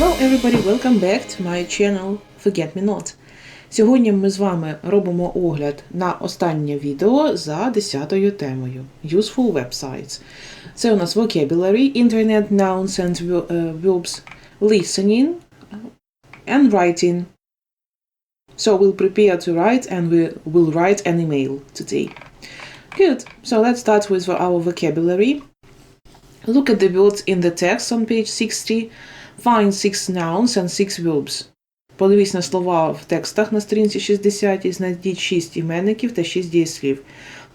Hello everybody, welcome back to my channel Forget Me Not. Сьогодні ми з вами робимо огляд на останнє відео за 10 темою Useful Websites. Це у нас Vocabulary, Internet Nouns and Ver- е, Verbs, Listening and Writing. So we'll prepare to write and we will write an email today. Good, so let's start with our vocabulary. Look at the words in the text on page 60. Find six nouns and six verbs. Подивись на слова в текстах на сторінці 60 і знайдіть 6 іменників та 6 дієслів.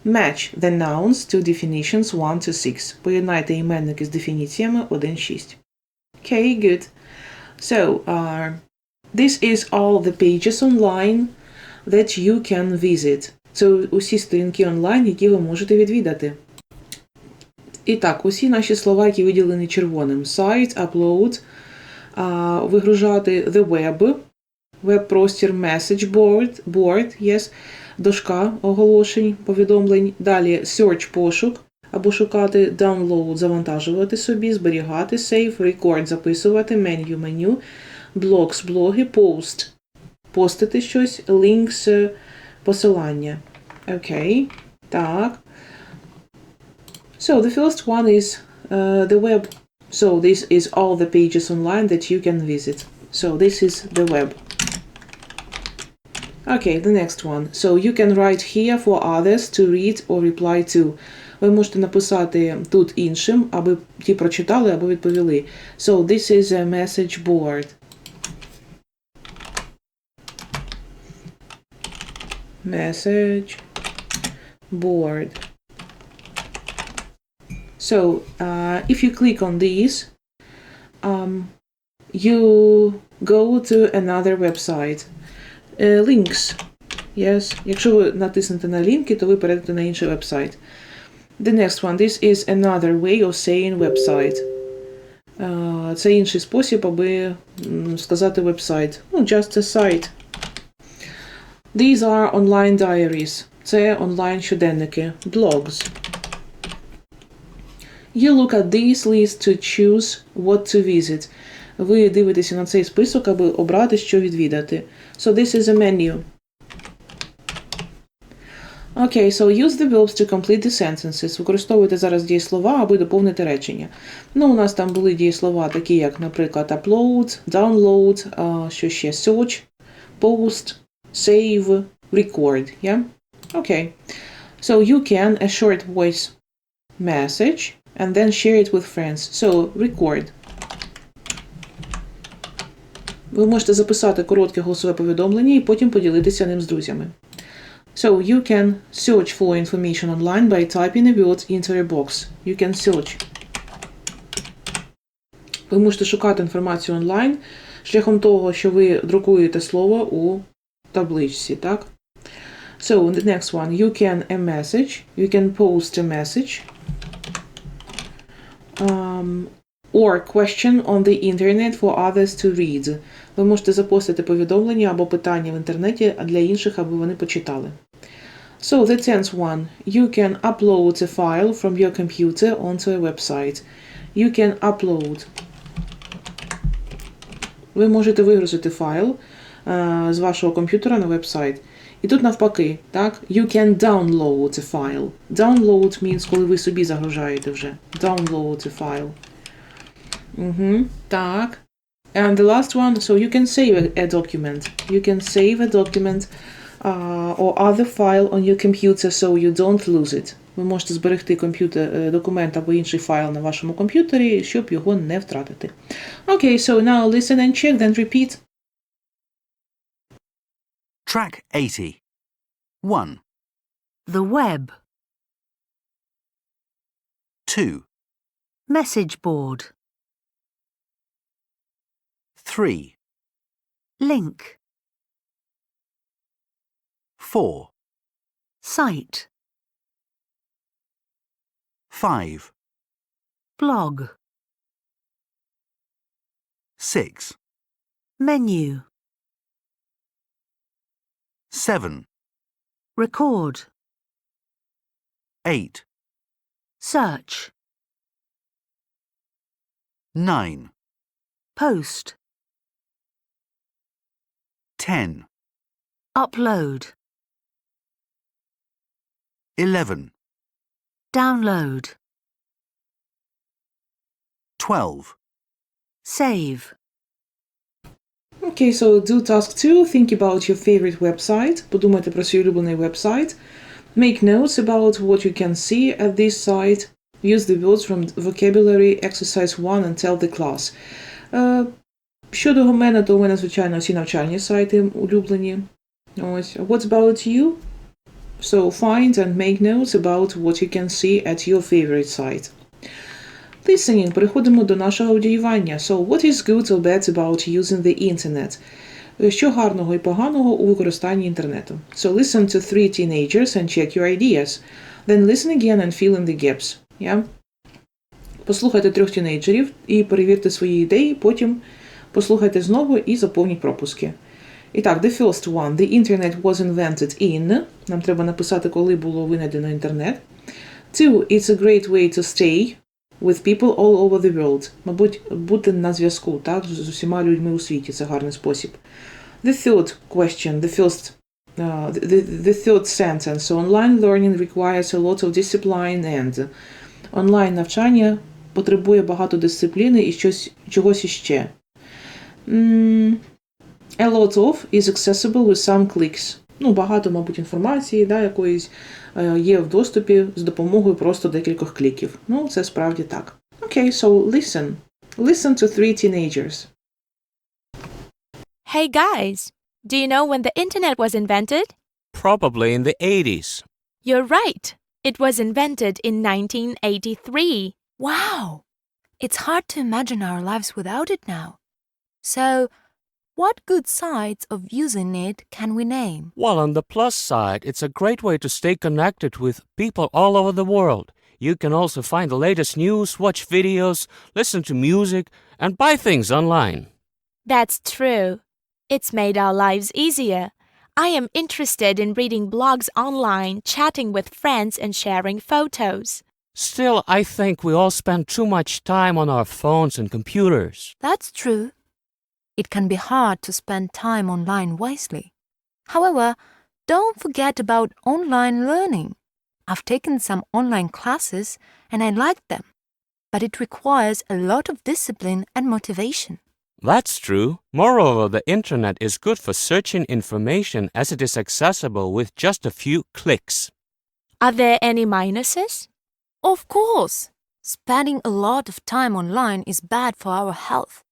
Match the nouns to definitions 1 to 6. Поєднайте іменники з дефініціями 1-6. Okay, good. So, uh, this is all the pages online that you can visit. Це усі сторінки онлайн, які ви можете відвідати. І так, усі наші слова, які виділені червоним: Site, upload, вигружати the web, веб-простір, message board, board, yes, дошка оголошень, повідомлень. Далі search пошук або шукати, download, завантажувати собі, зберігати, save, record, записувати, menu, меню, blogs, блоги, post, постити щось, links, е, посилання. Окей, так. So the first one is uh, the web. So this is all the pages online that you can visit. So this is the web. Okay, the next one. So you can write here for others to read or reply to. Ви можете написати тут іншим, аби ті прочитали або відповіли. So this is a message board. Message board. So uh, if you click on these, um, you go to another website. Uh, links. Yes. Якщо ви натиснете на лінки, то ви перейдете на інший вебсайт. The next one. This is another way of saying website. Uh, це інший спосіб, аби м, сказати вебсайт. Ну, just a site. These are online diaries. Це онлайн щоденники. Blogs. You look at this list to choose what to visit. Ви дивитеся на цей список, аби обрати, що відвідати. So this is a menu. Okay, so use the verbs to complete the sentences. Використовуйте зараз дієслова, аби доповнити речення. Ну, у нас там були дієслова, такі як, наприклад, upload, download, а, що ще search, post, save, record. Yeah? Okay. So you can a short voice message and then share it with friends. So record. Ви можете записати коротке голосове повідомлення і потім поділитися ним з друзями. So you can search for information online by typing a word into a box. You can search. Ви можете шукати інформацію онлайн шляхом того, що ви друкуєте слово у табличці, так? So the next one, you can a message, you can post a message um, or question on the internet for others to read. Ви можете запостити повідомлення або питання в інтернеті для інших, аби вони почитали. So the tenth one, you can upload a file from your computer onto a website. You can upload. Ви можете вигрузити файл е, з вашого комп'ютера на вебсайт. І тут навпаки, так? You can download a file. Download means, коли ви собі загружаєте вже. Download a file. Угу, так. And the last one, so you can save a, document. You can save a document uh, or other file on your computer so you don't lose it. Ви можете зберегти комп'ютер, е, документ або інший файл на вашому комп'ютері, щоб його не втратити. Okay, so now listen and check, then repeat. Track 80. 1, The web. 2, Message board. 3, Link. 4, Site. 5, Blog. 6, Menu. 7, Record. 8, Search. 9, Post. 10, Upload. 11, Download. 12, Save. Okay, so do task 2. Think about your favorite website. Подумайте про свій улюблений вебсайт. Make notes about what you can see at this site. Use the words from vocabulary exercise 1 and tell the class. Е, щодо мене, то у мене, звичайно, всі навчальні сайти улюблені. Ось. What about you? So find and make notes about what you can see at your favorite site. Listening. Переходимо до нашого аудіювання. So, what is good or bad about using the internet? Е, Що гарного і поганого у використанні інтернету? So, listen to three teenagers and check your ideas. Then listen again and fill in the gaps. Yeah? Послухайте трьох тінейджерів і перевірте свої ідеї, потім послухайте знову і заповніть пропуски. І так, the first one. The internet was invented in. Нам треба написати, коли було винайдено інтернет. Two. It's a great way to stay with people all over the world. Мабуть, бути на зв'язку, так, з усіма людьми у світі. Це гарний спосіб. The third question, the first, uh, the, the third sentence. So online learning requires a lot of discipline and онлайн навчання потребує багато дисципліни і щось, чогось іще. М, A lot of is accessible with some clicks. Ну, багато, мабуть, інформації, да, якоїсь е, є в доступі з допомогою просто декількох кліків. Ну, це справді так. Окей, so listen. Listen to three teenagers. Hey guys, do you know when the internet was invented? Probably in the 80s. You're right. It was invented in 1983. Wow! It's hard to imagine our lives without it now. So, what good sides of using it can we name? Well, on the plus side, it's a great way to stay connected with people all over the world. You can also find the latest news, watch videos, listen to music, and buy things online. That's true. It's made our lives easier. I am interested in reading blogs online, chatting with friends, and sharing photos. Still, I think we all spend too much time on our phones and computers. That's true. It can be hard to spend time online wisely. However, don't forget about online learning. I've taken some online classes and I like them, but it requires a lot of discipline and motivation. That's true. Moreover, the internet is good for searching information as it is accessible with just a few clicks. Are there any minuses? Of course, spending a lot of time online is bad for our health.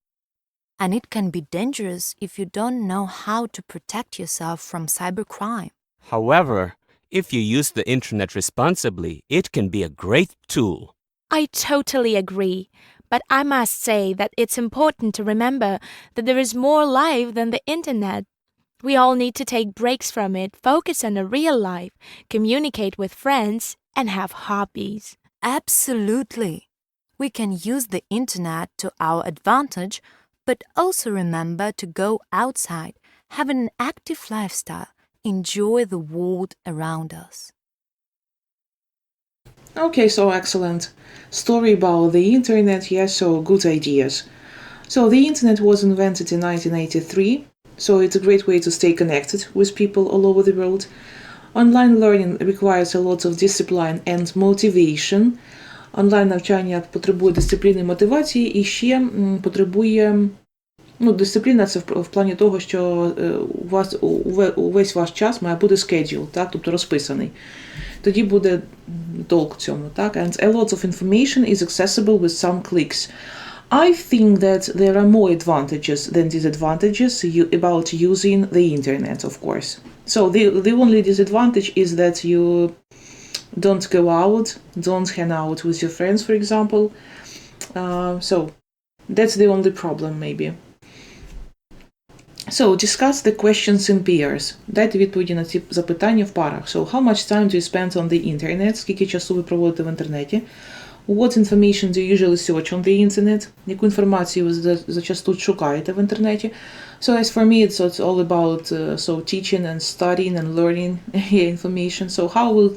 And it can be dangerous if you don't know how to protect yourself from cybercrime. However, if you use the internet responsibly, it can be a great tool. I totally agree. But I must say that it's important to remember that there is more life than the internet. We all need to take breaks from it, focus on a real life, communicate with friends, and have hobbies. Absolutely. We can use the internet to our advantage, but also remember to go outside, have an active lifestyle, enjoy the world around us. Okay, so excellent. Story about the internet, yes, so good ideas. So the internet was invented in 1983, so it's a great way to stay connected with people all over the world. Online learning requires a lot of discipline and motivation. Онлайн навчання потребує дисципліни і мотивації і ще потребує. Ну, дисципліна це в, плані того, що е, у вас уве- увесь ваш час має бути schedule, так, тобто розписаний. Тоді буде толк цьому, так? And a lot of information is accessible with some clicks. I think that there are more advantages than disadvantages about using the internet, of course. So the the only disadvantage is that you don't go out, don't hang out with your friends, for example. Uh, so that's the only problem, maybe. So discuss the questions in pairs. Дайте відповіді на ці запитання в парах. So how much time do you spend on the internet? Скільки часу ви проводите в інтернеті? What information do you usually search on the internet? Яку інформацію ви за- зачасту шукаєте в інтернеті? So as for me, it's, it's all about uh, so teaching and studying and learning yeah, information. So how will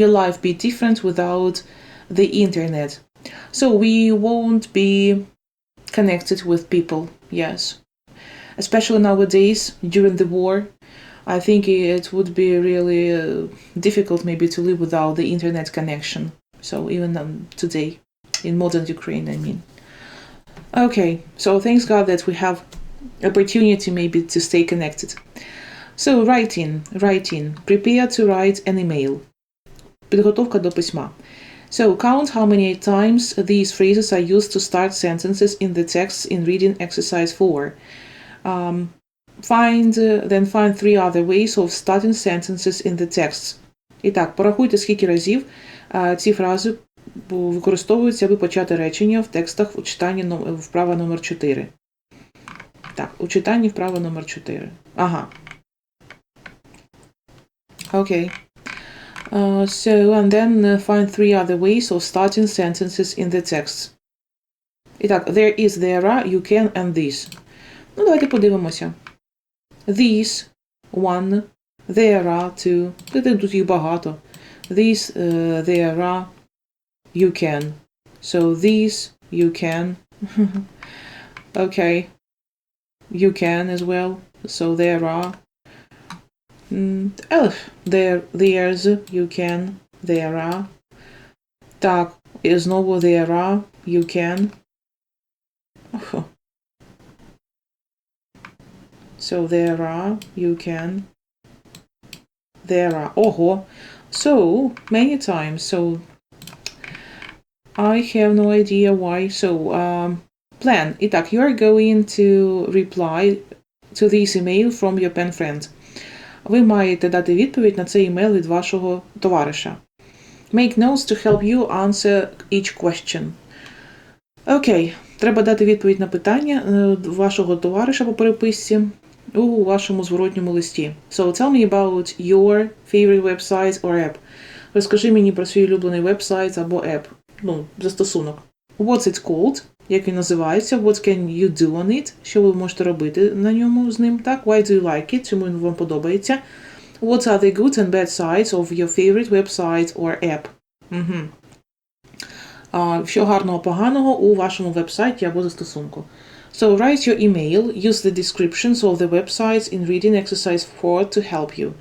your life be different without the internet? So we won't be connected with people. Yes. especially nowadays during the war. I think it would be really uh, difficult maybe to live without the internet connection. So even um, today, in modern Ukraine, I mean. Okay, so thanks God that we have opportunity maybe to stay connected. So writing, writing, prepare to write an email. Підготовка до письма. So count how many times these phrases are used to start sentences in the text in reading exercise 4. Um, find uh, then find three other ways of starting sentences in the text. І так, порахуйте, скільки разів ці фрази використовуються, аби почати речення в текстах у читанні вправа номер 4. Так, у читанні вправа номер 4. Ага. Окей. Uh, so, and then uh, find three other ways of starting sentences in the text. І так, there is, there are, you can and this. Ну, давайте подивимося. These, one, there are, two. Тут тут їх багато. These, uh, there are, you can. So, these, you can. okay. You can as well. So, there are. Mm, oh, there, there's, you can, there are. Так, і знову there are, you can. Охо. So there are, you can. There are. Ого. So many times. So I have no idea why. So um, plan. Итак, you are going to reply to this email from your pen friend. Ви маєте дати відповідь на цей email від вашого товариша. Make notes to help you answer each question. Окей, треба дати відповідь на питання е, вашого товариша по переписці у вашому зворотньому листі. So tell me about your favorite website or app. Розкажи мені про свій улюблений вебсайт або app. Ну, застосунок. What's it called? Як він називається? What can you do on it? Що ви можете робити на ньому з ним? Так, why do you like it? Чому він вам подобається? What are the good and bad sides of your favorite website or app? Угу. А, що гарного поганого у вашому вебсайті або застосунку. So write your email, use the descriptions of the websites in reading exercise 4 to help you.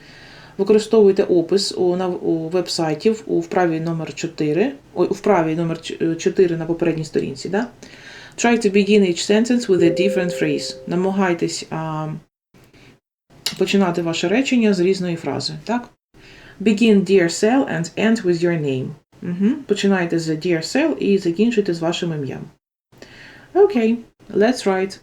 Використовуйте опис у, у вебсайтів у вправі номер 4, ой, у вправі номер 4 на попередній сторінці, да? Try to begin each sentence with a different phrase. Намагайтесь а, починати ваше речення з різної фрази, так? Begin dear cell and end with your name. Угу. Починайте з dear cell і закінчуйте з вашим ім'ям. Okay, let's write.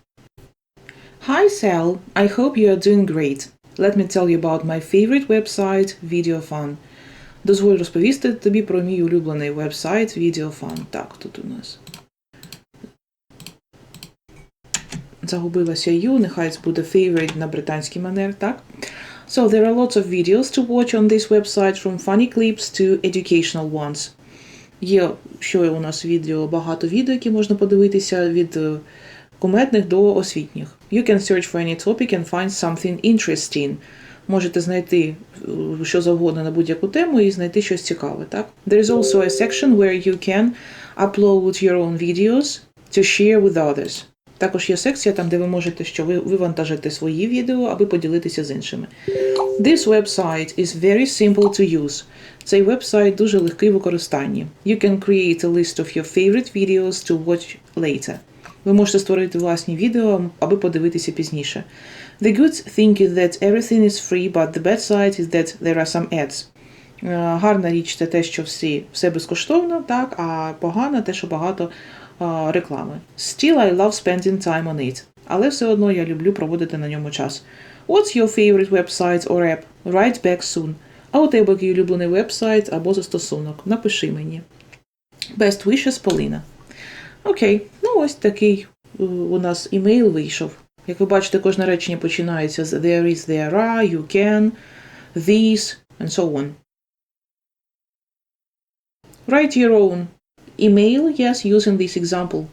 Hi Sal, I hope you are doing great. Let me tell you about my favorite website, VideoFun. Дозволь розповісти тобі про мій улюблений вебсайт VideoFun. Так, тут у нас. Загубилася U, нехай буде favorite на британський манер, так? So there are lots of videos to watch on this website from funny clips to educational ones. Є що у нас відео, багато відео, які можна подивитися від е, кумедних до освітніх. You can search for any topic and find something interesting. Можете знайти е, що завгодно на будь-яку тему і знайти щось цікаве, так? There is also a section where you can upload your own videos to share with others. Також є секція там, де ви можете що ви вивантажити свої відео, аби поділитися з іншими. This website is very simple to use. Цей вебсайт дуже легкий в використанні. You can create a list of your favorite videos to watch later. Ви можете створити власні відео, аби подивитися пізніше. The good thing is that everything is free, but the bad side is that there are some ads. Е, Гарна річ це те, що всі, все безкоштовно, так, а погана те, що багато е, реклами. Still I love spending time on it. Але все одно я люблю проводити на ньому час. What's your favorite website or app? Write back soon. А у тебе який улюблений вебсайт або застосунок? Напиши мені. Best wishes, Полина. Окей, ось такий е, у нас імейл вийшов. Як ви бачите, кожне речення починається з there is, there are, you can, these, and so on. Write your own email, yes, using this example.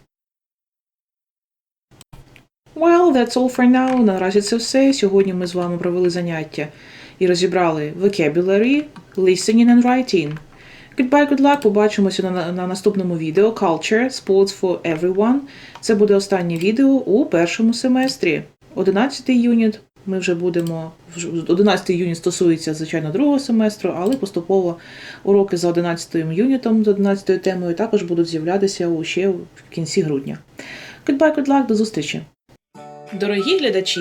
Well, that's all for now. Наразі це все. Сьогодні ми з вами провели заняття і розібрали vocabulary, listening and writing. Goodbye, good luck. Побачимося на, на наступному відео Culture, Sports for Everyone. Це буде останнє відео у першому семестрі. 11 юніт ми вже будемо. вже- 11 юніт стосується, звичайно, другого семестру, але поступово уроки за 11 юнітом, з 11 темою також будуть з'являтися ще в кінці грудня. Goodbye, good luck, до зустрічі! Дорогі глядачі!